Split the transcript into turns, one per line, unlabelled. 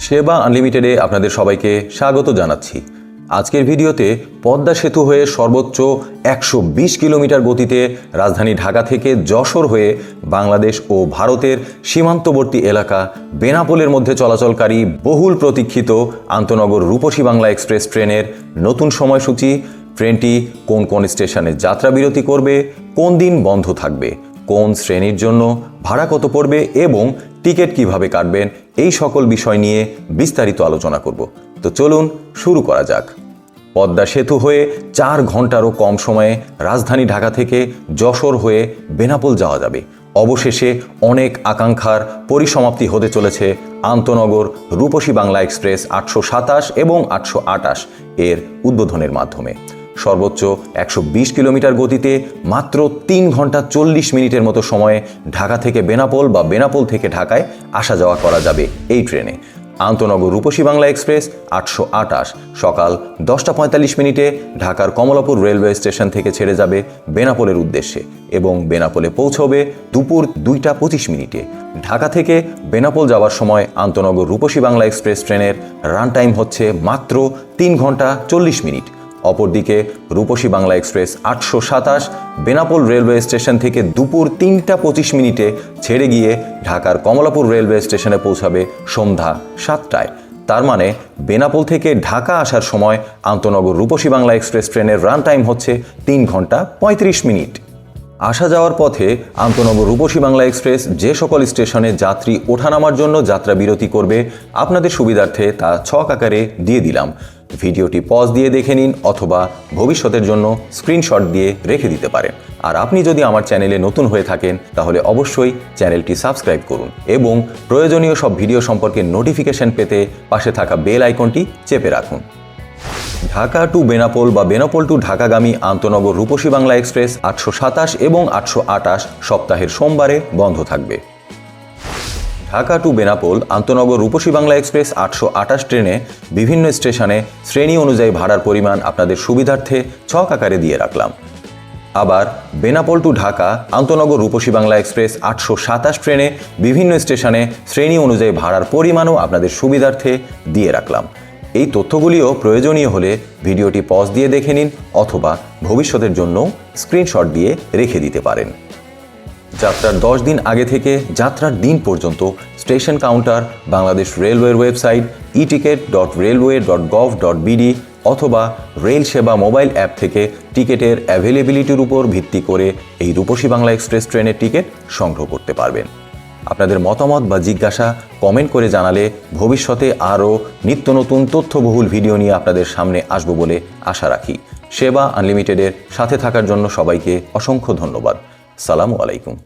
সেবা আনলিমিটেডে আপনাদের সবাইকে স্বাগত জানাচ্ছি। আজকের ভিডিওতে পদ্মা সেতু হয়ে সর্বোচ্চ একশো বিশ কিলোমিটার গতিতে রাজধানী ঢাকা থেকে যশোর হয়ে বাংলাদেশ ও ভারতের সীমান্তবর্তী এলাকা বেনাপোলের মধ্যে চলাচলকারী বহুল প্রতীক্ষিত আন্তনগর রূপসী বাংলা এক্সপ্রেস ট্রেনের নতুন সময়সূচি। ট্রেনটি কোন কোন স্টেশনে যাত্রা বিরতি করবে, কোন দিন বন্ধ থাকবে কোন শ্রেণির জন্য ভাড়া কত পড়বে এবং টিকিট কীভাবে কাটবেন, এই সকল বিষয় নিয়ে বিস্তারিত আলোচনা করব। তো চলুন শুরু করা যাক। পদ্মা সেতু হয়ে চার ঘন্টারও কম সময়ে রাজধানী ঢাকা থেকে যশোর হয়ে বেনাপোল যাওয়া যাবে। অবশেষে অনেক আকাঙ্ক্ষার পরিসমাপ্তি হতে চলেছে আন্তনগর রূপসী বাংলা এক্সপ্রেস আটশো সাতাশ এবং আটশো আটাশ এর উদ্বোধনের মাধ্যমে। সর্বোচ্চ একশো বিশ কিলোমিটার গতিতে মাত্র তিন ঘণ্টা চল্লিশ মিনিটের মতো সময়ে ঢাকা থেকে বেনাপোল বা বেনাপোল থেকে ঢাকায় আসা যাওয়া করা যাবে এই ট্রেনে। আন্তনগর রূপসী বাংলা এক্সপ্রেস আটশো আটাশ সকাল দশটা পঁয়তাল্লিশ মিনিটে ঢাকার কমলাপুর রেলওয়ে স্টেশন থেকে ছেড়ে যাবে বেনাপোলের উদ্দেশ্যে এবং বেনাপোলে পৌঁছবে দুপুর দুইটা পঁচিশ মিনিটে। ঢাকা থেকে বেনাপোল যাওয়ার সময় আন্তনগর রূপসী বাংলা এক্সপ্রেস ট্রেনের রান টাইম হচ্ছে মাত্র তিন ঘণ্টা চল্লিশ মিনিট। অপরদিকে রূপসী বাংলা এক্সপ্রেস আটশো সাতাশ বেনাপোল রেলওয়ে স্টেশন থেকে দুপুর তিনটা পঁচিশ মিনিটে ছেড়ে গিয়ে ঢাকার কমলাপুর রেলওয়ে স্টেশনে পৌঁছাবে সন্ধ্যা সাতটায়। তার মানে বেনাপোল থেকে ঢাকা আসার সময় আন্তনগর রূপসী বাংলা এক্সপ্রেস ট্রেনের রান টাইম হচ্ছে তিন ঘণ্টা পঁয়ত্রিশ মিনিট। আসা যাওয়ার পথে আন্তনগর রূপসী বাংলা এক্সপ্রেস যে সকল স্টেশনে যাত্রী ওঠানামার জন্য যাত্রা বিরতি করবে, আপনাদের সুবিধার্থে তা ছক আকারে দিয়ে দিলাম। ভিডিওটি পজ দিয়ে দেখে নিন অথবা ভবিষ্যতের জন্য স্ক্রিনশট দিয়ে রেখে দিতে পারেন। আর আপনি যদি আমার চ্যানেলে নতুন হয়ে থাকেন, তাহলে অবশ্যই চ্যানেলটি সাবস্ক্রাইব করুন এবং প্রয়োজনীয় সব ভিডিও সম্পর্কে নোটিফিকেশন পেতে পাশে থাকা বেল আইকনটি চেপে রাখুন। ঢাকা টু বেনাপোল বা বেনাপোল টু ঢাকাগামী আন্তনগর রূপসী বাংলা এক্সপ্রেস আটশো সাতাশ এবং আটশো আটাশ সপ্তাহের সোমবারে বন্ধ থাকবে। ঢাকা টু বেনাপোল, আন্তনগর রূপসী বাংলা এক্সপ্রেস আটশো আটাশ ট্রেনে বিভিন্ন স্টেশনে শ্রেণি অনুযায়ী ভাড়ার পরিমাণ আপনাদের সুবিধার্থে ছক আকারে দিয়ে রাখলাম। আবার বেনাপোল টু ঢাকা, আন্তনগর রূপসী বাংলা এক্সপ্রেস আটশো সাতাশ ট্রেনে বিভিন্ন স্টেশনে শ্রেণি অনুযায়ী ভাড়ার পরিমাণও আপনাদের সুবিধার্থে দিয়ে রাখলাম। এই তথ্যগুলিও প্রয়োজনীয় হলে ভিডিওটি পজ দিয়ে দেখে নিন অথবা ভবিষ্যতের জন্য স্ক্রিনশট দিয়ে রেখে দিতে পারেন। যাত্রার দশ দিন আগে থেকে যাত্রার দিন পর্যন্ত স্টেশন কাউন্টার, বাংলাদেশ রেলওয়ের website e ticket dot railway dot gov dot BD অথবা রেল সেবা মোবাইল অ্যাপ থেকে টিকেটের অ্যাভেলেবিলিটির উপর ভিত্তি করে এই রূপসী বাংলা এক্সপ্রেস ট্রেনের টিকিট সংগ্রহ করতে পারবেন। আপনাদের মতামত বা জিজ্ঞাসা কমেন্ট করে জানালে ভবিষ্যতে আরও নিত্য নতুন তথ্যবহুল ভিডিও নিয়ে আপনাদের সামনে আসব বলে আশা রাখি। সেবা আনলিমিটেডের সাথে থাকার জন্য সবাইকে অসংখ্য ধন্যবাদ। সালামু আলাইকুম।